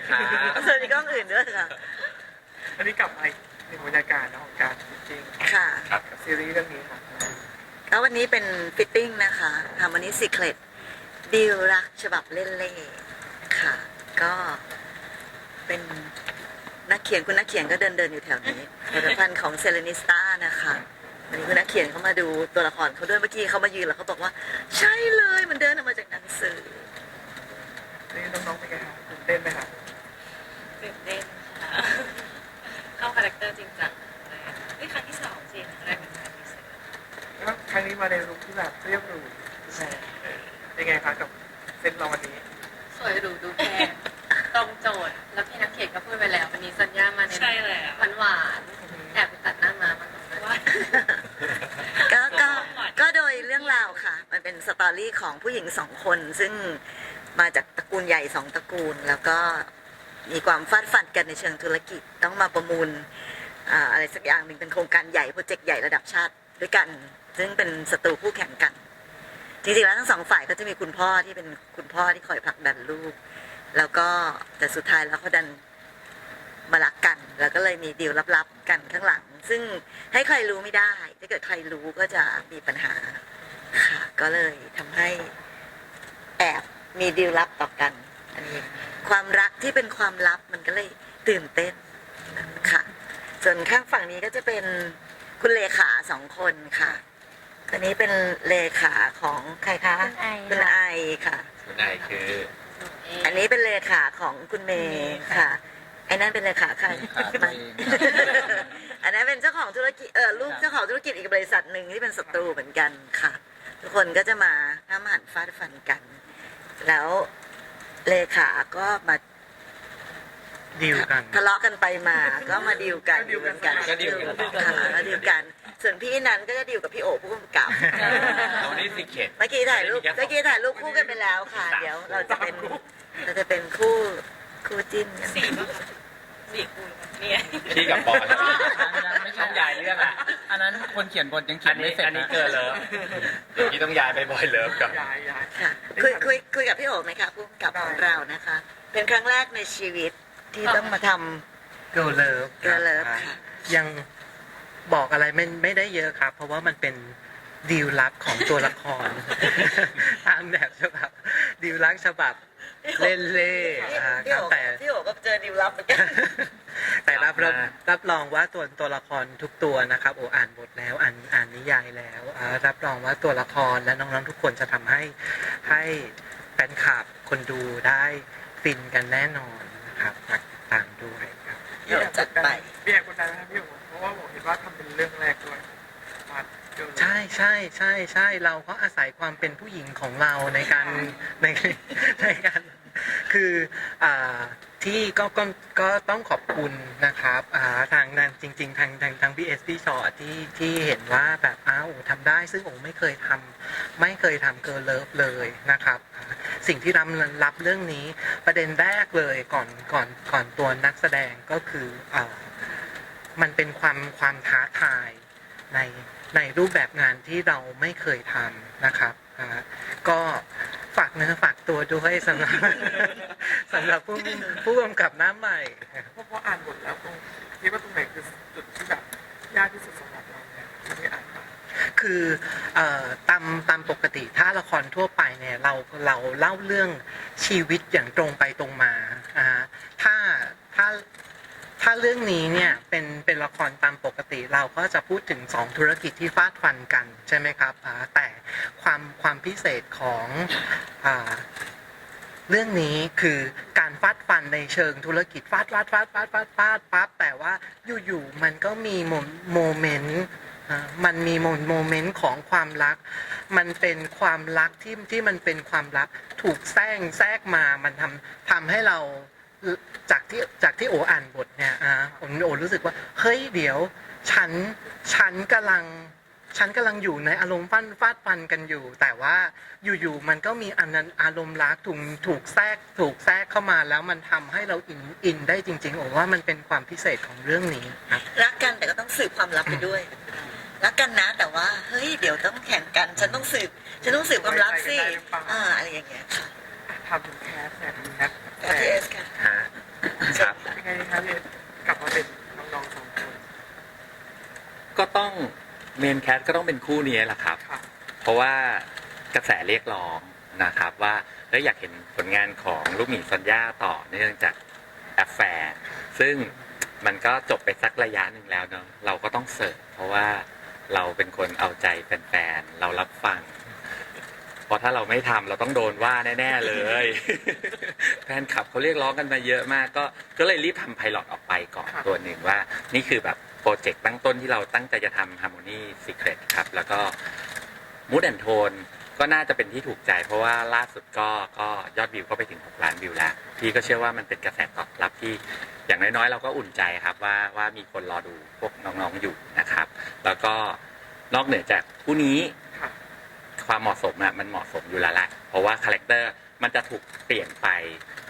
เลยค่ะ สวัสดีกล้องอื่นด้วยค่ะ อันนี้กลับมาอีกหนึ่งบรรยากาศนะของการจริงค่ะครับกับซีรีส์เรื่องนี้ครับแล้ววันนี้เป็นฟิตติ้งนะคะค่ะวันนี้สิเคลตดีลรักฉบับเล่นเล่ค่ะ ก็เป็นนักเขียนคุณนักเขียนก็เดินเดินๆอยู่แถวนี้ผลิตภัณฑ์ของเซเลนิสตานะคะวันนี้คุณนักเขียนเขามาดูตัวละครเขาด้วยเมื่อกี้เขามายืนแล้วเขาบอกว่า ใช่เลยมันเดินออกมาจากหนังสือ นี่น้องๆเป็นไงครับตื่นเต้นไหมครับ ตื่นเต้นค่ะเข้าคาแรคเตอร์จริงจังเลยนี่ครั้งที่สองจริงครั้งแรกเป็นครั้งที่สองแล้วครั้งนี้มาในลุคที่แบบเรียบหรูเป็นไงครับกับเซตเราวันนี้ สวยหรูดูแพงตรงโจทย์ แล้วพี่นักเขียนก็พูดไปแล้ว วันนี้สัญญามาในใช่เลยอะหวานหวานๆแอบไปตัดหน้ามามันบอกว่าก็ก็ก็โดยเรื่องราวค่ะ มันเป็นสตอรี่ของผู้หญิงสองคน ซึ่งมาจากตระกูลใหญ่สองตระกูลแล้วก็ มีความฟาดฟันกันในเชิงธุรกิจ ต้องมาประมูลอะไรสักอย่างหนึ่งเป็นโครงการใหญ่โปรเจกต์ใหญ่ระดับชาติด้วยกัน ซึ่งเป็นศัตรูคู่แข่งกัน จริงๆแล้วทั้งสองฝ่ายก็จะมีคุณพ่อที่เป็นคุณพ่อที่คอยผลักดันลูก แล้วก็แต่สุดท้ายแล้วเขาดันมารักกัน แล้วก็เลยมีดีลลับๆกันข้างหลัง ซึ่งให้ใครรู้ไม่ได้ ถ้าเกิดใครรู้ก็จะมีปัญหาค่ะก็เลยทำให้แอบมีดีลลับต่อกัน อันนี้ ความรักที่เป็นความลับมันก็เลยตื่นเต้นค่ะ ส่วนข้างฝั่งนี้ก็จะเป็นคุณเลขาสองคนค่ะอันนี้เป็นเลขาของใครคะคุณไอคุณไอค่ะคุณนายคือหนูเองอันนี้เป็นเลขาของคุณเมย์ค่ะไอ้นั่นเป็นเลขาใครเลขาตัวเองอันนั้นเป็นเจ้าของธุรกิจเออลูกเจ้าของธุรกิจอีกบริษัทหนึ่งที่เป็นศัตรูเหมือนกันค่ะ ทุกคนก็จะมาห้ามหันฟาดฟันกัน แล้ว เลขาก็มาดีลกัน ทะเลาะกันไปมา ก็มาดีลกันก็ดีลกันเหมือนกันก็ดีลกัน ค่ะก็ดีลกัน ส่วนพี่นันก็จะดีลกับพี่โอผู้กำกับเรานี่สิเข็ดเมื่อกี้ถ่ายรูปเมื่อกี้ถ่ายรูปคู่กันไปแล้วค่ะ เดี๋ยวเราจะเป็น เราจะเป็นคู่คู่จิ้นกัน สี่ป่ะคะสี่คูณ เนี่ย พี่กับปอนยังไม่ใช่ต้องย้ายเรื่องอะอันนั้นคนเขียนบทยังเขีอัยนนนี้ไม่เสร็จอันนี้นะเกินเลิฟเดี๋ยวพี่ต้องย้ายไปบอยเลิฟกับ ย้ายย้ายค่ะคุยคุยคุยกับพี่โอ๋ไหมคะผู้กำกับของเรานะคะ เป็นครั้งแรกในชีวิตที่ต้องมาทเกิร์ลเลิฟเกิร์ลเลิฟค่ะ ยังบอกอะไรไม่ไม่ได้เยอะครับ เพราะว่ามันเป็นดีลลับของตัวละคร ตามแบบฉบับดีลลับฉบับเล่นเล่ำพี่อ่าพี่ครับโอ๋แต่ พี่โอ๋ก็เจอดิวลับเหมือนกันแต่ รับกลัรับบมารับรองว่าตัวตัวละครทุกตัวนะครับ โออ่านบทแล้วอ่านอ่านนิยายแล้วอ่ารับรองว่าตัวละครและน้องๆทุกคนจะทำให้ให้แฟนคลับคนดูได้ฟินกันแน่นอนนะครับฝากติดตามด้วยครับพี่โอ๋จัดไปพี่แอบกดดันไหมครับพี่โอ๋เพราะว่าผมเห็นว่าทำเป็นเรื่องแรกด้วยมาเจอใช่ใช่ใช่ใช่เราก็อาศัยความเป็นผู้หญิงของเราในการในในการคืออ่า ที่ก็ก็ก็ต้องขอบคุณนะครับอ่าทางนั้นจริง ๆ ทางทางทางพีเอสพีชอที่ที่เห็นว่าแบบอ้าวทำได้ซึ่งผมไม่เคยทำไม่เคยทำเกิร์ลเลิฟเลยนะครับ สิ่งที่รับรับเรื่องนี้ประเด็นแรกเลยก่อนก่อนก่อนตัวนักแสดงก็คืออ่ามันเป็นความความท้าทายในในรูปแบบงานที่เราไม่เคยทำนะครับอ่าก็ ฝากเนื้อฝากตัวด้วยสำหรับสำหรับผู้ผู้กำกับหน้าใหม่เพราะพออ่านบทแล้วตรงคิดว่าตรงไหนคือจุดที่แบบยากที่สุดสำหรับเราเนี่ยที่อ่านมาคือเอ่อตามตามปกติถ้าละครทั่วไปเนี่ยเราเราเล่าเรื่องชีวิตอย่างตรงไปตรงมาอ่าถ้าถ้า ถ้าเรื่องนี้เนี่ยเป็นเป็นละครตามปกติเราก็จะพูดถึงสองธุรกิจที่ฟาดฟันกันใช่ไหมครับแต่ความความพิเศษของอเรื่องนี้คือการฟาดฟันในเชิงธุรกิจฟาดฟาดฟาดฟาดฟาดฟาดปั๊บแต่ว่าอยู่ๆมันก็มีโมโมเมนต์มันมีโมโมเมนต์ของความรัก มันเป็นความรักที่ที่มันเป็นความรักถูกแทรกแทรกมามันทำทำให้เรา จากที่จากที่โออ่านบทเนี่ยอ่าโอโอรู้สึกว่า เฮ้ยเดี๋ยว ฉันฉันกำลัง ฉันกำลังอยู่ในอารมณ์ฟันฟาดฟันกันอยู่ แต่ว่าอยู่ๆมันก็มีอันนั้นอารมณ์รักถูกถูกแทรกถูกแทรกเข้ามาแล้วมันทำให้เราอินอินได้จริง ๆ โอว่ามันเป็นความพิเศษของเรื่องนี้ครับรักกันแต่ก็ต้องสืบความลับไปด้วยรักกันนะแต่ว่าเฮ้ยเดี๋ยวต้องแข่งกัน ฉันต้องสืบ ฉันต้องสืบความลับสิอ่าอะไรอย่างเงี้ยค่ะทำถึงแคสเนี่ยดูแคส เอสค่ะ ฮะ เมนแคสก็ต้องเป็นคู่นี้แหละครับ ค่ะ เพราะว่ากระแสเรียกร้องนะครับว่าเอ้ยอยากเห็นผลงานของลูกหมีซอนย่าต่อเนื่องจากแอฟแฟร์ซึ่งมันก็จบไปสักระยะหนึ่งแล้วเนาะเราก็ต้องเสิร์ฟเพราะว่าเราเป็นคนเอาใจแฟนๆเรารับฟัง เพราะถ้าเราไม่ทำเราต้องโดนว่าแน่ๆเลย แฟนคลับเขาเรียกร้องกันมาเยอะมาก ก็ก็เลยรีบทำไพลอตออกไปก่อนครับตัวหนึ่งว่า นี่คือแบบโป รเจกต์ตั้งต้นที่เราตั้งใจจะทำ Harmony Secret ครับ แล้วก็มูดแอนโทนก็น่าจะเป็นที่ถูกใจเพราะว่าล่าสุดก็ก็ยอดวิวก็ไปถึง 6 ล้านวิวแล้ว พี่ก็เชื่อว่ามันเป็นกระแสตอบรับที่อย่างน้อยๆ เราก็อุ่นใจครับว่าว่ามีคนรอดูพวกน้องๆอยู่นะครับ แล้วก็นอกเหนือจากผู้นี้ค่ะความเหมาะสมอะมันเหมาะสมอยู่แล้วแหละเพราะว่าคาแรคเตอร์มันจะถูกเปลี่ยนไป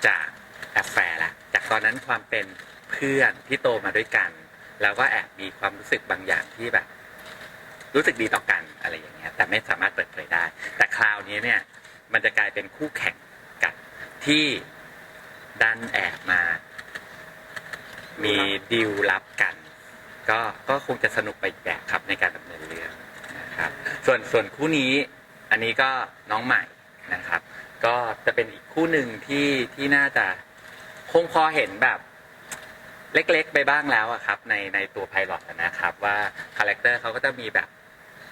จากแอฟแฟร์ละจากตอนนั้นความเป็นเพื่อนที่โตมาด้วยกัน แล้วก็แอบมีความรู้สึกบางอย่างที่แบบ รู้สึกดีต่อกันอะไรอย่างเงี้ย แต่ไม่สามารถเปิดเผยได้ แต่คราวนี้เนี่ย มันจะกลายเป็นคู่แข่งกันที่ดันแอบมา มีดีลลับกัน ก็ก็คงจะสนุกไปอีกแบบครับในการดำเนินเรื่องนะครับ ส่วนส่วนคู่นี้ อันนี้ก็น้องใหม่นะครับ ก็จะเป็นอีกคู่หนึ่งที่ที่น่าจะคงพอเห็นแบบ เล็กๆ ไปบ้างแล้วอะครับ ในในตัวไพลอตนะครับ ว่าคาแรคเตอร์เขาก็จะมีแบบ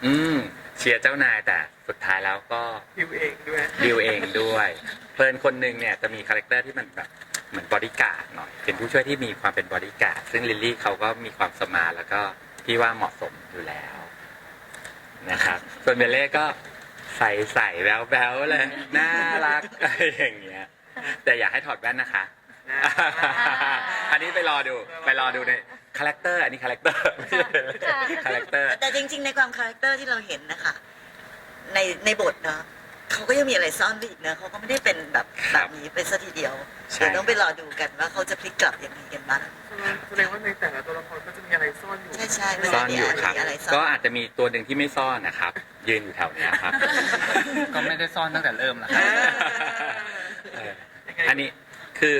อืมเชียร์เจ้านายแต่สุดท้ายแล้วก็ดิวเองด้วยดิวเองด้วยเพลินคนหนึ่งเนี่ยจะมีคาแรคเตอร์ที่มันแบบเหมือนบอดี้การ์ดหน่อยเป็นผู้ช่วยที่มีความเป็นบอดี้การ์ดซึ่งลิลลี่เขาก็มีความสมาร์ทแล้วก็พี่ว่าเหมาะสมอยู่แล้วนะครับ ส่วนเบลเล่ก็ใส่ใส่แบ๊วแบ๊วๆเลยน่ารักอะไรอย่างเงี้ยแต่อยากให้ถอดแว่นนะคะ อันนี้ไปรอดูไปรอดูในคาแรคเตอร์อันนี้คาแรคเตอร์ไม่ใช่คาแรคเตอร์แต่จริง ๆ ในความคาแรคเตอร์ที่เราเห็นนะคะในในบทเนาะเขาก็ยังมีอะไรซ่อนไว้อีกเนอะเขาก็ไม่ได้เป็นแบบคแบรับบนี้เป็นซะทีเดียวใช่เดี๋ยวต้องไปรอดูกันว่าเขาจะพลิกกลับยังไงกันบ้างแสดงว่าในแต่ละตัวละครก็จะมีอะไรซ่อนอยู่ใช่ใช่มันซ่อนอยู่ครับมีอะไรซ่อนก็อาจจะมีตัวหนึ่งที่ไม่ซ่อนนะครับ ยืนอยู่แถวเนี้ยครับ ก็ไม่ได้ซ่อนตั้งแต่เริ่มแล้วครับเอออันนี้คือ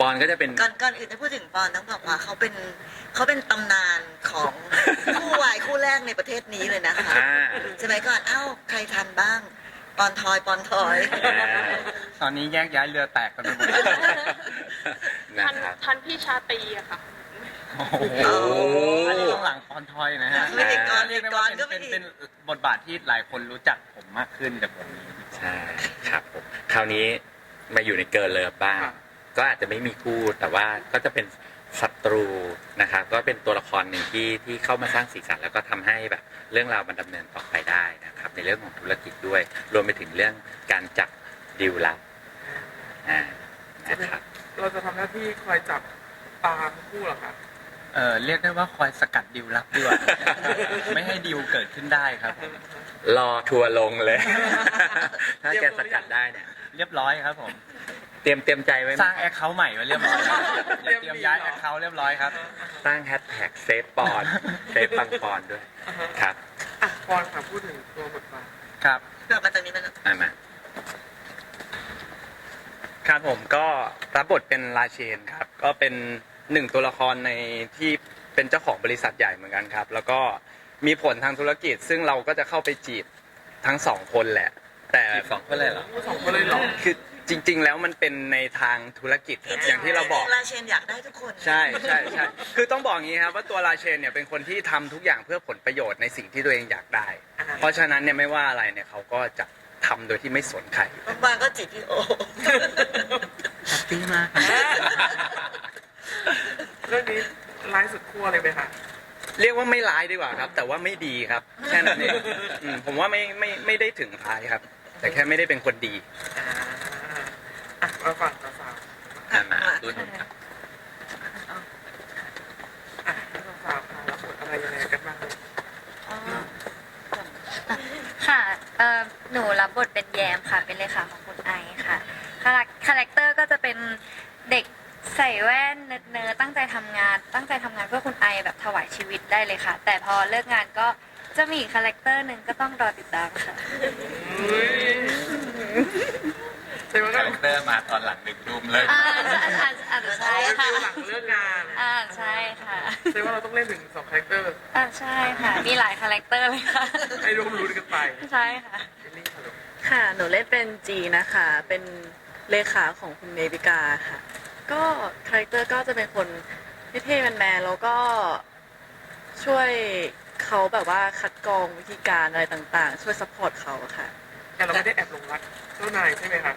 ปอนก็จะเป็น ก่อนก่อนอื่นจะพูดถึงปอนต้องบอกว่าเขาเป็นเขาเป็นตำนานของ คู่วายคู่แรกในประเทศนี้เลยนะคะอ่าสมัยก่อนเอ้าใครทันบ้าง ปอนทอยปอนทอย อ่าตอนนี้แยกย้ายเรือแตกกันไปหมดนะทันครับ ทันพี่ชาตรีอะค่ะ โอ้โหโอ้ อันนี้ต้องหลังปอนทอยนะฮะไม่ได้ก่อนเรียกได้ก่อว่านเป็นก็ไม่เป็นดีเป็นบทบาทที่หลายคนรู้จักผมมากขึ้นจากผมนี้ ใช่ครับผมคราวนี้มาอยู่ในเกิร์ลเลิฟบ้าง ครับ ก็อาจจะไม่มีคู่แต่ว่าก็จะเป็นศัตรูนะครับก็เป็นตัวละครหนึ่งที่ที่เข้ามาสร้างสีสันแล้วก็ทำให้แบบเรื่องราวมันดำเนินต่อไปได้นะครับ ในเรื่องของธุรกิจด้วย รวมไปถึงเรื่องการจับดีลลับอ่านะครับเราจะทำหน้าที่คอยจับตามคู่เหรอคะเออเรียกได้ว่าคอยสกัดดิวลับด้วยไม่ให้ดิวเกิดขึ้นได้ครับ รอทัวร์ลงเลย ถ้าแกสกัดได้เนี่ย เรียบร้อยครับผม เตรียมเตรียมใจไว้ไหมสร้างแอคเคาท์ใหม่ไว้เรียบร้อยแล้วเดี๋ยวเตรียมย้ายแอคเคาท์เรียบร้อยครับสร้างแฮชแท็กเซฟปอน เซฟปังปอนด้วยครับอะพรค่ะพูดถึงตัวบทบาทครับกลับมาตรงนี้มันอะมาครับผมก็รับบทเป็นราเชนครับ ก็เป็นหนึ่งตัวละครในที่เป็นเจ้าของบริษัทใหญ่เหมือนกันครับ แล้วก็มีผลทางธุรกิจ ซึ่งเราก็จะเข้าไปจีบทั้งสองคนแหละ แต่จีบสองคนเลยเหรอสองคนเลยเหรอคือ จริง ๆ แล้วมันเป็นในทางธุรกิจครับอย่างที่เราบอก ราเชนอยากได้ทุกคนใช่ใช่ใช่คือต้องบอกอย่างนี้ครับว่าตัวราเชนเนี่ยเป็นคนที่ทำทุกอย่างเพื่อผลประโยชน์ในสิ่งที่ตัวเองอยากได้ เพราะฉะนั้นเนี่ยไม่ว่าอะไรเนี่ยเขาก็จะทำโดยที่ไม่สนใคร บางๆก็จีบพี่โอ แฮปปี้มากเรื่องนี้ร้ายสุดขั้วเลยไหมคะเรียกว่าไม่ร้ายดีกว่าครับ แต่ว่าไม่ดีครับแค่นั้นเองอืมผมว่าไม่ไม่ไม่ได้ถึงร้ายครับ แต่แค่ไม่ได้เป็นคนดี อ่า อะมาฝั่งสาวอะมารุ่นครับอะสาวๆค่ะรับบทอะไรยังไงกันบ้างเลยค่ะเอ่อหนูรับบทเป็นแยมค่ะ เป็นเลขาของคุณไอค่ะ คาแรคคาแรคเตอร์ก็จะเป็นเด็กใส่แว่นเนิร์ดๆตั้งใจทำงาน ตั้งใจทำงานเพื่อคุณไอแบบถวายชีวิตได้เลยค่ะ แต่พอเลิกงานก็จะมีอีกคาแรคเตอร์หนึ่งก็ต้องรอติดตามค่ะ อ ยใช่ไหมก็คาแรคเตอร์มาตอนหลังหนึ่งรูมเลย อ่าอาจอาจอาจจะใช่ค่ะหลังเลิกงานอ่าใช่ค่ะแสดงว่าเราต้องเล่นถึงสองคาแรคเตอร์อ่าใช่ค่ะ มีหลายคาแรคเตอร์เลยค่ะให้ร่วมรู้กันไปใช่ค่ะเอลลี่ค่ะลูกค่ะ หนูเล่นเป็นจีนะคะ เป็นเลขาของคุณเมวิกาค่ะ ก็คาแรคเตอร์ก็จะเป็นคนเท่ๆแมนๆแล้วก็ช่วยเขาแบบว่าคัดกรองวิธีการอะไรต่างๆ ช่วยซัพพอร์ตเขาค่ะ แต่เราไม่ได้แอบหลงรักเจ้านายใช่ไหมครับ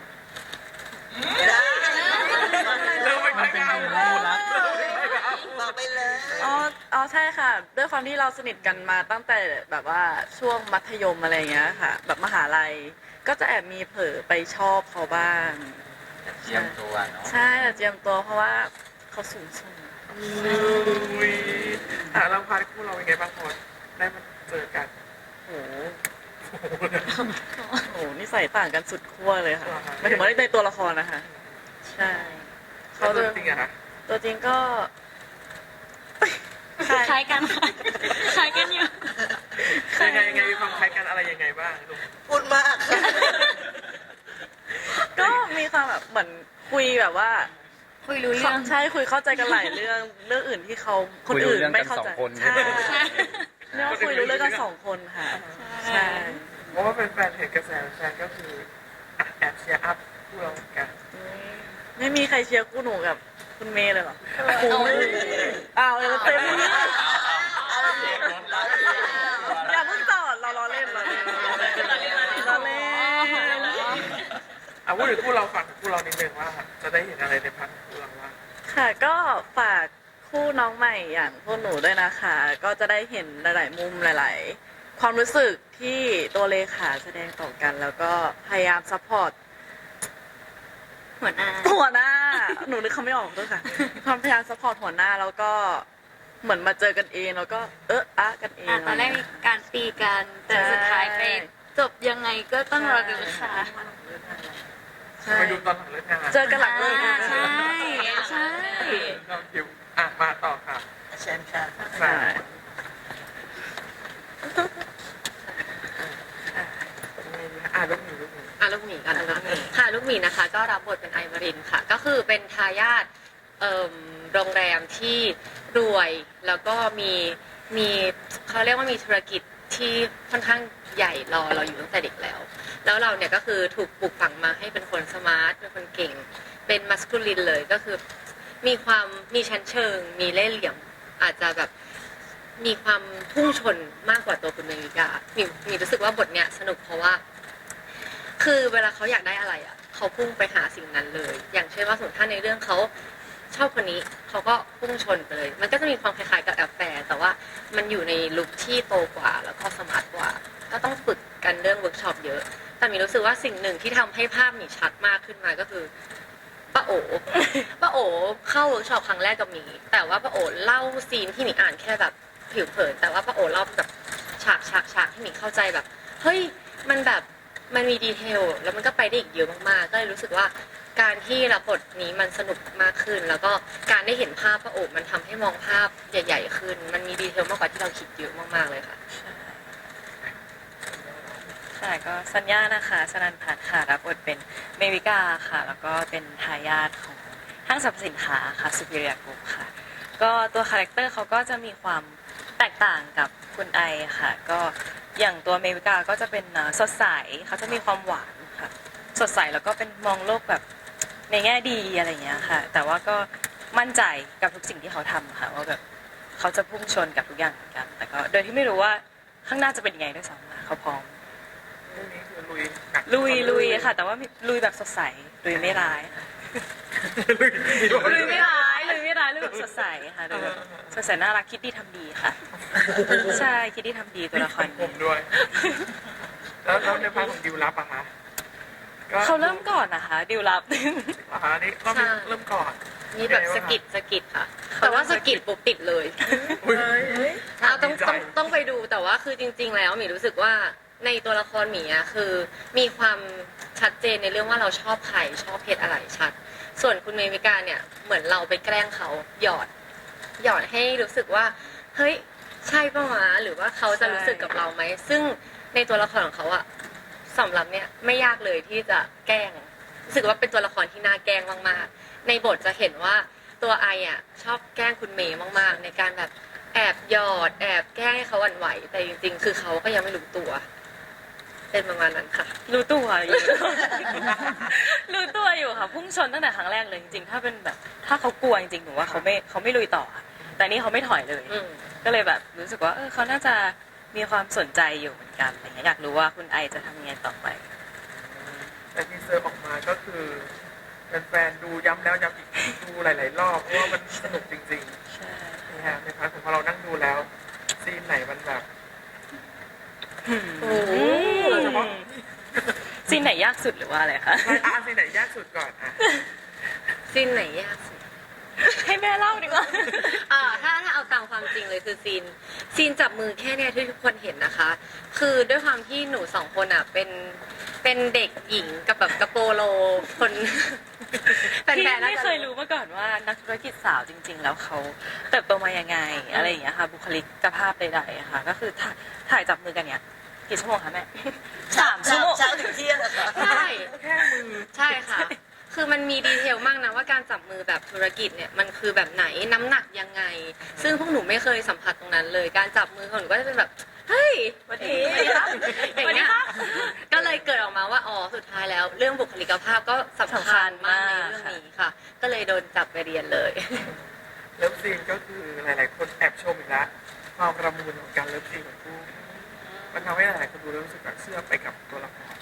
เริ่มไม่ค่อยกล้าพูดแล้วบอกไปเลยอ๋อ อ๋อ ใช่ค่ะ ด้วยความที่เราสนิทกันมาตั้งแต่แบบว่าช่วงมัธยมอะไรอย่างเงี้ยค่ะ แบบมหาลัย ก็จะแอบมีเผลอไปชอบเขาบ้าง เตรียมตัวเนาะใช่แต่เจียมตัวเพราะว่าเขาสูงส่งอุ้ยอะเราพาคู่เราเป็นไงบ้างพอได้มาเจอกันโอ้โห โอ้โหนิสัยต่างกันสุดขั้วเลยค่ะเหรอคะหมายถึงว่าในตัวละครนะคะ ใช่ เขาเขาตัจะวจริงอะคะตัวจริงก็คล้ายกันค่ะคล้ายกันอยู่ยังไงยังไงมีความคล้ายกันอะไรยังไงบ้างลูกพูดมากค่ะก็มีความแบบเหมือนคุยแบบว่า คุยรู้เรื่อง ใช่คุยเข้าใจกันหลายเรื่อง เรื่องอื่นที่เขาคนคุยรู้อื่นเรื่องไม่กันเข้าสองใจคนใช่ใช่ เรียกว่าคุยรู้เรื่องกันสองคนค่ะ ใช่ เพราะว่าเป็นแฟนเห็นกระแสแฟนก็คืออะแอบเชียร์อัพคู่เราเหมือนกันไม่มีใครเชียร์คู่หนูกับคุณเมย์เลยเหรออ้าวเราเต็มอย่าเพิ่งตอดเราล้อเล่นเราเล่นเราเล่นอะพูดถึงคู่เราฝั่งคู่เรานิดนึงว่าจะได้เห็นอะไรในพาร์ทของคู่เราว่างค่ะก็ฝาก คู่น้องใหม่อย่างพวกหนูด้วยนะคะ ก็จะได้เห็นหลาย ๆ มุมหลาย ๆ ความรู้สึกที่ตัวเลขาแสดงต่อกัน แล้วก็พยายามซัพพอร์ตหัวหน้าหัวหน้า หนูนึกคำไม่ออกด้วยค่ะมีความพยายามซัพพอร์ตหัวหน้าแล้วก็เหมือนมาเจอกันเองแล้วก็เอออะกันเองอะตอนแรกมีการตีกันแต่สุดท้ายไปจบยังไงก็ต้องรอดูค่ะใช่ไปดูตอนหลังเลิกงานเจอกันหลังเลิกงานใช่ใช่น้องคิว อะมาต่อค่ะเชิญค่ะใช่อะลูกหนูลูกหนูอะลูกหมีก่อนนะคะค่ะลูกหมีนะคะ ก็รับบทเป็นไอวรินค่ะ ก็คือเป็นทายาทเอิ่มโรงแรมที่รวยแล้วก็มีมีเขาเรียกว่ามีธุรกิจที่ค่อนข้างใหญ่รอเราอยู่ตั้งแต่เด็กแล้ว แล้วเราเนี่ยก็คือถูกปลูกฝังมาให้เป็นคนสมาร์ทเป็นคนเก่ง เป็นมัสคูลินเลยก็คือ มีความมีชั้นเชิง มีเล่ห์เหลี่ยม อาจจะแบบมีความพุ่งชนมากกว่าตัวคุณเมริกามีมีรู้สึกว่าบทเนี้ยสนุกเพราะว่า คือเวลาเขาอยากได้อะไรอะเขาพุ่งไปหาสิ่งนั้นเลย อย่างเช่นว่าสมมติถ้าในเรื่องเขาชอบคนนี้เขาก็พุ่งชนไปเลย มันก็จะมีความคล้ายๆกับแอฟแฟร์แต่ว่ามันอยู่ในลุคที่โตกว่า แล้วก็สมาร์ทกว่า ก็ต้องฝึกกันเรื่องเวิร์กช็อปเยอะ แต่มีรู้สึกว่าสิ่งหนึ่งที่ทำให้ภาพมีชัดมากขึ้นมาก็คือ โอป้าโอเข้าเวิร์กช็อปครั้งแรกกับหมี แต่ว่าป้าโอเล่าซีนที่หมีอ่านแค่แบบผิวเผิน แต่ว่าป้าโอเล่าแบบฉากฉากฉากให้หมีเข้าใจแบบ เฮ้ย มันแบบ มันมีดีเทล แล้วมันก็ไปได้อีกเยอะมากๆ ก็เลยรู้สึกว่าการที่รับบทนี้มันสนุกมากขึ้น แล้วก็การได้เห็นภาพพระโอบมันทำให้มองภาพใหญ่ ๆ ขึ้น มันมีดีเทลมากกว่าที่เราคิดเยอะมากๆเลยค่ะ ค่ะ ก็สัญญานะคะสนันพัฒน์ค่ะ รับบทเป็นเมวิกาค่ะ แล้วก็เป็นทายาทของห้างสรรพสินค้าค่ะสุพิเรียกรุ๊ปค่ะ ก็ตัวคาแรคเตอร์เขาก็จะมีความแตกต่างกับคุณไอค่ะ ก็อย่างตัวเมวิกาก็จะเป็นสดใสเขาจะมีความหวานค่ะ สดใสแล้วก็เป็นมองโลกแบบในแง่ดีอะไรอย่างเงี้ยค่ะ แต่ว่าก็มั่นใจกับทุกสิ่งที่เขาทำค่ะ ว่าแบบเขาจะพุ่งชนกับทุกอย่างเหมือนกัน แต่ก็โดยที่ไม่รู้ว่าข้างหน้าจะเป็นยังไงด้วยซ้ำค่ะเขาพร้อม ลุยหนักลุยลุยค่ะ แต่ว่าลุยแบบสดใสลุยไม่ร้ายค่ะลุยลุยไม่ร้ายลุยไม่ร้ายลุยแบบสดใสค่ะลุยแบบสดใสน่ารักคิดดีทำดีค่ะ ใช่คิดดีทำดีตัวละครผนี้มด้วย แล้วแล้วในพาร์ทของดิวลับอะคะก็เขาเริ่มก่อนนะคะดิวลับอ่านี่ก็มีเริ่มก่อน มีแบบสะกิดสะกิดค่ะ แต่ว่าสะกิดปุ๊บติดเลย อุ้ยเอาต้องดีใจ ต้องต้องไปดูแต่ว่าคือจริง ๆ แล้วหมีรู้สึกว่า ในตัวละครหมีอะคือ มีความชัดเจนในเรื่องว่าเราชอบใครชอบเพศอะไรชัด ส่วนคุณเมวิกาเนี่ยเหมือนเราไปแกล้งเขาหยอด หยอดให้รู้สึกว่า เฮ้ยใช่ปะวะหรือว่าเขาจะรู้สึกกับเราไหม ซึ่งในตัวละครของเขาอะสำหรับเนี่ยไม่ยากเลยที่จะแกล้งรู้สึกว่าเป็นตัวละครที่น่าแกล้งมากๆ ในบทจะเห็นว่าตัวไออะชอบแกล้งคุณเมย์มากๆ ในการแบบแอบหยอด แอบแกล้งให้เขาหวั่นไหวแต่จริงๆ คือเขาก็ยังไม่รู้ตัว เป็นประมาณนั้นค่ะ รู้ตัวอยู่ รู้ตัวอยู่ค่ะพุ่งชนตั้งแต่ครั้งแรกเลยจริงๆ ถ้าเป็นแบบ ถ้าเขากลัวจริงๆหนูว่าเขาไม่เขาไม่ลุยต่ออะแต่นี่เขาไม่ถอยเลย อืม ก็เลยแบบรู้สึกว่าเออเขาน่าจะมีความสนใจอยู่เหมือนกันอะไรเงี้ยอยากรู้ว่าคุณไอจะทำยังไงต่อไป แต่ทีเซอร์ออกมาก็คือแฟนๆดูย้ำแล้วย้ำอีกดูหลาย ๆ รอบเพราะว่ามันสนุกจริงใช่ ๆนะฮะในพาร์ทของพอเรานั่งดูแล้ว ซีนไหนมันแบบ โอ้โหโดยเฉพาะ ซีนไหนยากสุดหรือว่าอะไรคะ ไม่อะซีนไหนยากสุดก่อนอะซีนไหนยากสุดให้แม่เล่าดีกว่า อ่าถ้าถ้าเอาตามความจริงเลยคือซีน ซีนจับมือแค่เนี้ยที่ทุกคนเห็นนะคะ คือด้วยความที่หนูสองคนอะเป็นเป็นเด็กหญิงกับแบบกระโปโลคนแฟพี่นๆน่าไม่จะ เคยรู้มาก่อนว่านักธุรกิจสาวจริง ๆ แล้วเขาเติบโตมายังไงอะไรอย่างเงี้ยค่ะ บุคลิกภาพใดๆอะค่ะ ก็คือถ่ายถ่ายจับมือกันเนี่ยกี่ชั่วโมงคะแม่ สามชั่วโมง เช้าถึงเที่ยงอะค่ะ ใช่ แค่มือ ใช่ค่ะ คือมันมีดีเทลมากนะว่าการจับมือแบบธุรกิจเนี่ยมันคือแบบไหนน้ำหนักยังไง ซึ่งพวกหนูไม่เคยสัมผัสตรงนั้นเลย การจับมือของหนูก็จะเป็นแบบเฮ้ยวันนี้อย่างเงี้ยก็เลยเกิดออกมาว่าอ๋อสุดท้ายแล้ว เรื่องบุคลิกภาพก็สำคัญมากในเรื่องนี้ค่ะ ก็เลยโดนจับไปเรียนเลย เลิฟซีนก็คือหลาย ๆ คนแอบชมอีกแล้วความประมูลของการเลิฟซีนของคู่มันทำให้หลายๆคนดูแล้วรู้สึกแบบเชื่อไปกับตัวละคร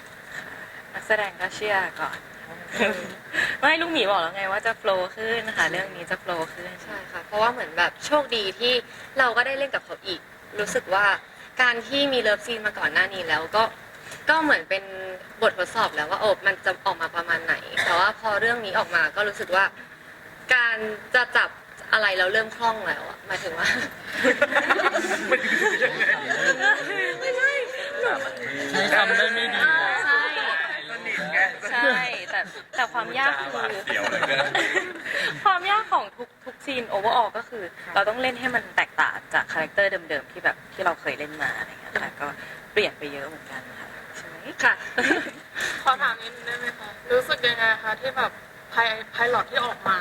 นักแสดงก็เชื่อก่อน ไม่ลุงหมีบอกแล้วไงว่าจะโฟล์ขึ้นค่ะ เรื่องนี้จะโฟล์ขึ้น ใช่ค่ะ เพราะว่าเหมือนแบบโชคดีที่เราก็ได้เล่นกับเขาอีก รู้สึกว่าการที่มีเลิฟซีนมาก่อนหน้านี้แล้วก็ ก็เหมือนเป็นบททดสอบแล้วว่าโอบมันจะออกมาประมาณไหน แต่ว่าพอเรื่องนี้ออกมาก็รู้สึกว่า การจะจับอะไรเราเริ่มคล่องแล้วอะหมายถึงว่า ไม่ใช่หนู ทำได้ไม่ดีใช่สนิทไงใช่ แต่แต่ความยากคือเดี๋ยวเลยก็ความยากของทุกทุกซีนโอเวอร์ออก็คือ เราต้องเล่นให้มันแตกต่างจากคาแรคเตอร์เดิมๆที่แบบที่เราเคยเล่นมาอะไรเงี้ยค่ะก็เปลี่ยนไปเยอะเหมือนกันค่ะใช่ไหมค่ะขอถามนิดนึงได้ไหมคะรู้สึกยังไงคะที่แบบไพไพลอตที่ออกมา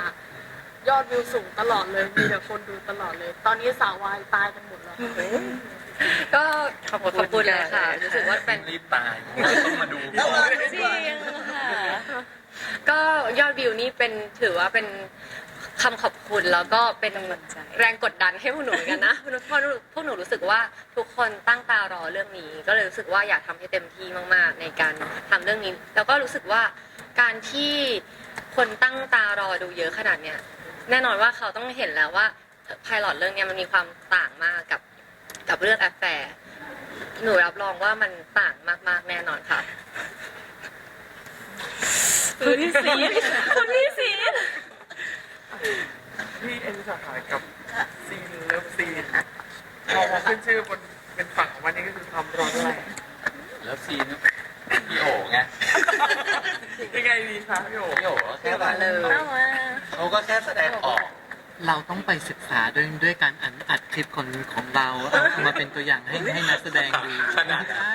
ยอดวิวสูงตลอดเลยมีแต่คนดูตลอดเลย ตอนนี้สาววายตายกันหมดแล้วก็ขอบคุณเลยค่ะรู้สึกว่าเป็นรีบตายต้องมาดูต้องรอดูจริก่อนงค่ะ ก็ยอดวิวนี่เป็นถือว่าเป็นคำขอบคุณแล้วก็เป็นกำลังใจ แรงกดดันให้พวกหนูเหมือนกันนะเพราะพวกหนูรู้สึกว่าทุกคนตั้งตารอเรื่องนี้ ก็เลยรู้สึกว่าอยากทำให้เต็มที่มาก ๆ ในการทำเรื่องนี้ แล้วก็รู้สึกว่าการที่คนตั้งตารอดูเยอะขนาดเนี้ยแน่นอนว่าเขาต้องเห็นแล้วว่าไพลอตเรื่องเนี้ยมันมีความต่างมากกับกับเรื่องแอฟแฟร์หนูรับรองว่ามันต่างมาก ๆ แน่นอนค่ะ คุณพี่ซีดคุณพี่ซีดพี่เอ็นจะหายกับซีนเลิฟซีนพอพอขึ้นชื่อบนเป็นฝั่งของมันนี่ก็คือความร้อนแรงแล้วซีนพี่โอ๋ไงยังไงดีคะพี่โอ๋พี่โอ๋ก็แค่แบบเลยเอามาเขาก็แค่แสดงออก เราต้องไปศึกษาด้วยด้วยการอัดอัดคลิปของของเราเอามาเป็นตัวอย่างให้ให้นักแสดงดูขนาดนั้นใช่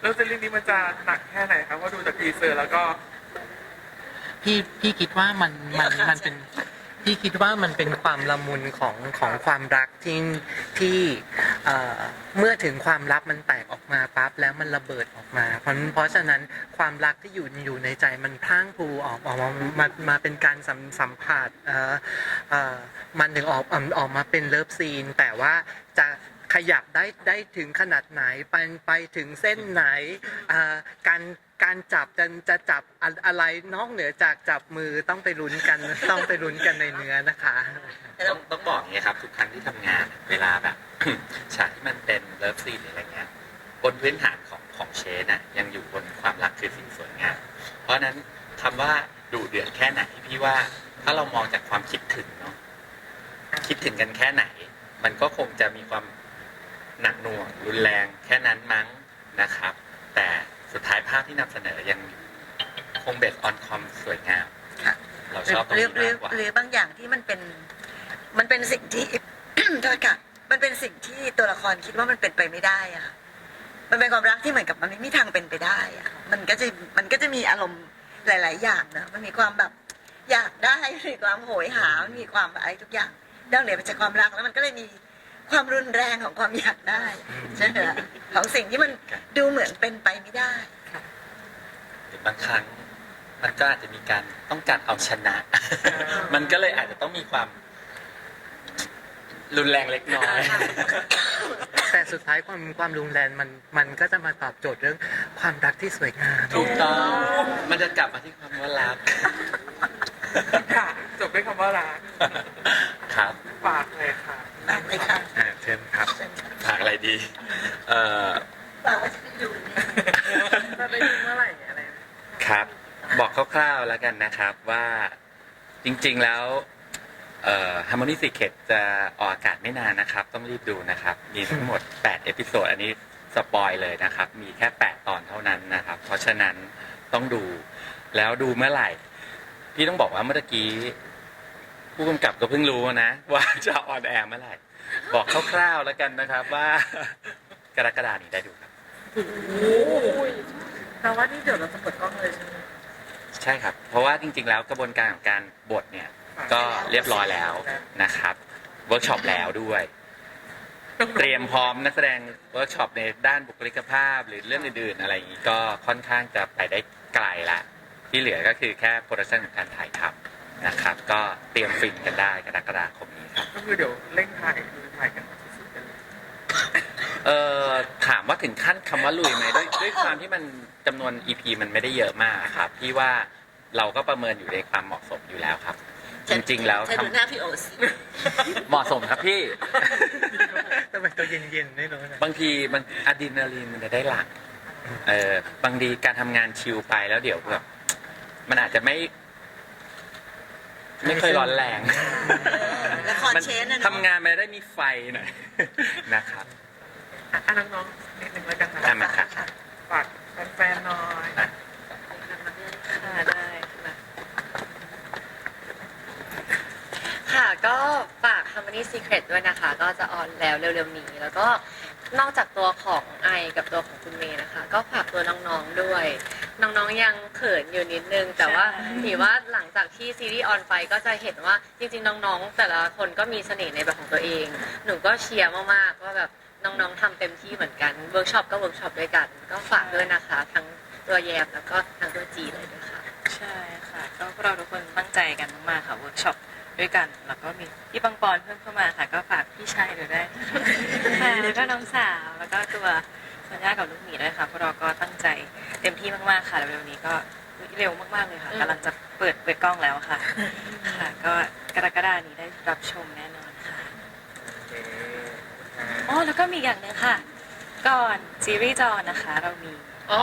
แล้วซีรีส์นี้มันจะหนักแค่ไหนครับเพราดูจากทีเซอร์แล้วก็ พี่พี่คิดว่ามันมันมันเป็นพี่คิดว่ามันเป็นความละมุนของของความรักที่ที่เอ่อเมื่อถึงความลับมันแตกออกมาปั๊บแล้วมันระเบิดออกมา เพราะเพราะฉะนั้นความรักที่อยู่อยู่ในใจมันพรั่งพรูออกออกมามามาเป็นการสัมสัมผัสเอ่อเอ่อมันถึงออกออกมาเป็นเลิฟซีน แต่ว่าจะ ขยับได้ได้ถึงขนาดไหนไปไปถึงเส้นไหนอ่าการการจับจะจะจับอะอะไรนอกเหนือจากจับมือต้องไปลุ้นกัน ต้องไปลุ้นกันในเนื้อนะคะ ต้องต้องบอกอย่างเงี้ยครับ ทุกครั้งที่ทำงานเวลาแบบ ฉากที่มันเป็นเลิฟซีนหรืออะไรเงี้ยบนพื้นฐานของของเชนน่ะยังอยู่บนความรักคือสิ่งสวยงามเพราะฉะนั้นคำว่าดูเดือดแค่ไหนพี่ว่า ถ้าเรามองจากความคิดถึงเนาะคิดถึงกันแค่ไหน มันก็คงจะมีความ หนักหน่วง รุนแรงแค่นั้นมั้งนะครับ แต่สุดท้ายภาพที่นำเสนอยังคงเบสออนความสวยงาม ค่ะเราชอบตรงหรืนี้หรืมากกว่า หรือบางอย่างที่มันเป็น มันเป็นสิ่งที่ โทษค่ะ มันเป็นสิ่งที่ตัวละครคิดว่ามันเป็นไปไม่ได้อะค่ะมันเป็นความรักที่เหมือนกับมันไม่มีทางเป็นไปได้อะมันก็จะมันก็จะมีอารมณ์หลาย ๆ อย่างนะมันมีความแบบอยากได้ มีความโหยหามีความอะไรทุกอย่างนอกเหนือไปจากความรักแล้วมันก็เลยมี ความรุนแรงของความอยากได้ใช่ไหมล่ะของสิ่งที่มันดูเหมือนเป็นไปไม่ได้หรือบางครั้งมันก็อาจจะมีการต้องการเอาชนะ มันก็เลยอาจจะต้องมีความ รุนแรงเล็กน้อย แต่สุดท้ายความความรุนแรงมันมันก็จะมาตอบโจทย์เรื่องความรักที่สวยงามถูกต้อง มันจะกลับมาที่ความว่ารัก ค่ะ จบด้วยคำว่ารักครับ ฝากเลยค่ะ ฝากเลยค่ะอ่าเชิญครับฝากอะไรดีเอ่อฝากว่าจะไปดูเนี่ยจะได้ดูเมื่อไหร่อะไรครับ บอกคร่าวๆแล้วกันนะครับว่าจริงๆแล้วเอ่อ Harmony Secret จะออกอากาศไม่นานนะครับ ต้องรีบดูนะครับ มีทั้งหมด 8 เอพิโซดอันนี้สปอยเลยนะครับ มีแค่ 8 ตอนเท่านั้นนะครับ เพราะฉะนั้นต้องดูแล้วดูเมื่อไหร่ พี่ต้องบอกว่าเมื่อกี้ ผู้กำกับก็เพิ่งรู้นะ ว่าจะออนแอร์เมื่อไหร่บอกคร่าวๆแล้วกันนะครับว่ากรกฎานี้ได้ดูครับแต่ว่านี่เดี๋ยวเราจะเปิดกล้องเลยใช่ไหมใช่ครับ เพราะว่าจริง ๆ แล้วกระบวนการของการบทเนี่ย ก็เรียบร้อยแล้วนะครับเวิร์กช็อปแล้วด้วย เตรียมพร้อมนักแสดงเวิร์กช็อปในด้านบุคลิกภาพ หรือเรื่องอื่นๆ อะไรอย่างนี้ก็ค่อนข้างจะไปได้ไกลละที่เหลือก็คือแค่โปรดักชันของการถ่ายทำ นะครับ ก็เตรียมฟินกันได้กรกฎาคมนี้ครับ ก็คือเดี๋ยวเร่งถ่ายคือถ่ายกันสุดๆไปเลยเอ่อถามว่าถึงขั้นคำว่าลุยไหมด้วยด้วยความที่มันจำนวน EP มันไม่ได้เยอะมากครับพี่ว่าเราก็ประเมินอยู่ในความเหมาะสมอยู่แล้วครับ จริงๆแล้วเธอทำดูหน้าพี่โอสิเหมาะสมครับพี่ ทำไมตัวเย็นๆไม่รู้นะบางทีมันอะดรีนาลีนมันจะได้หลั่งเออบางทีการทำงานชิลไปแล้วเดี๋ยวแบบมันอาจจะไม่ ไม่ค่อยร้อนแรงละครมันเชนนะเนอะ ทำงานมันได้มีไฟหน่อยนะครับ อะน้องๆนิดนึงแล้วกันนะอะมาครับ ฝากแฟนๆหน่อยอะค่ะได้ค่ะค่ะก็ฝาก Harmony Secret ด้วยนะคะ ก็จะออนแล้วเร็วๆนี้ แล้วก็นอกจากตัวของไอกับตัวของคุณเมย์นะคะ ก็ฝากตัวน้องๆด้วย น้องๆยังเขินอยู่นิดนึง แต่ว่าถือว่าห ลังจากที่ซีรีส์ออนไปก็จะเห็นว่าจริงๆ น้องๆ แต่ละคนก็มีเสน่ห์ในแบบของตัวเอง หนูก็เชียร์มากๆว่าแบบน้องๆทำเต็มที่เหมือนกันเวิร์กช็อปก็เวิร์กช็อปด้วยกัน ก็ฝากด้วยนะคะ ทั้งตัวแยมแล้วก็ทั้งตัวจีเลยด้วยค่ะ ใช่ค่ะก็พวกเราทุกคนตั้งใจกันมากๆค่ะเวิร์กช็อปด้วยกัน แล้วก็มีพี่ปังปอนเพิ่มเข้ามาค่ะ ก็ฝากพี่ชายด้วยได้ค่ะแล้วก็น้องสาวแล้วก็ตัวสัญญากับลูกหมีด้วยค่ะพวกเราก็ตั้งใจเต็มที่มากๆค่ะเร็วๆนี้ก็เร็วมากๆเลยค่ะอืมกำลังจะ เปิดเปิดกล้องแล้วค่ะ ค่ะ ก็กรกฎานี้ได้รับชมแน่นอนค่ะอ๋อแล้วก็มีอีกอย่างหนึ่งค่ะ ก่อนซีรีส์จอนะคะเรามี อ๋อ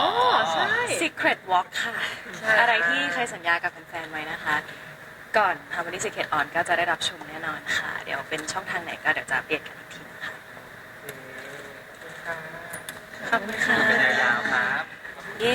ใช่ Secret Walk ค่ะ ใช่ อะไรที่เคยสัญญากับแฟนๆไว้นะคะ ก่อน Harmony Secret On ก็จะได้รับชมแน่นอนค่ะ เดี๋ยวเป็นช่องทางไหนก็เดี๋ยวจะอัปเดตกันอีกทีนะคะขอบคุณค่ะยาวๆครับ เย้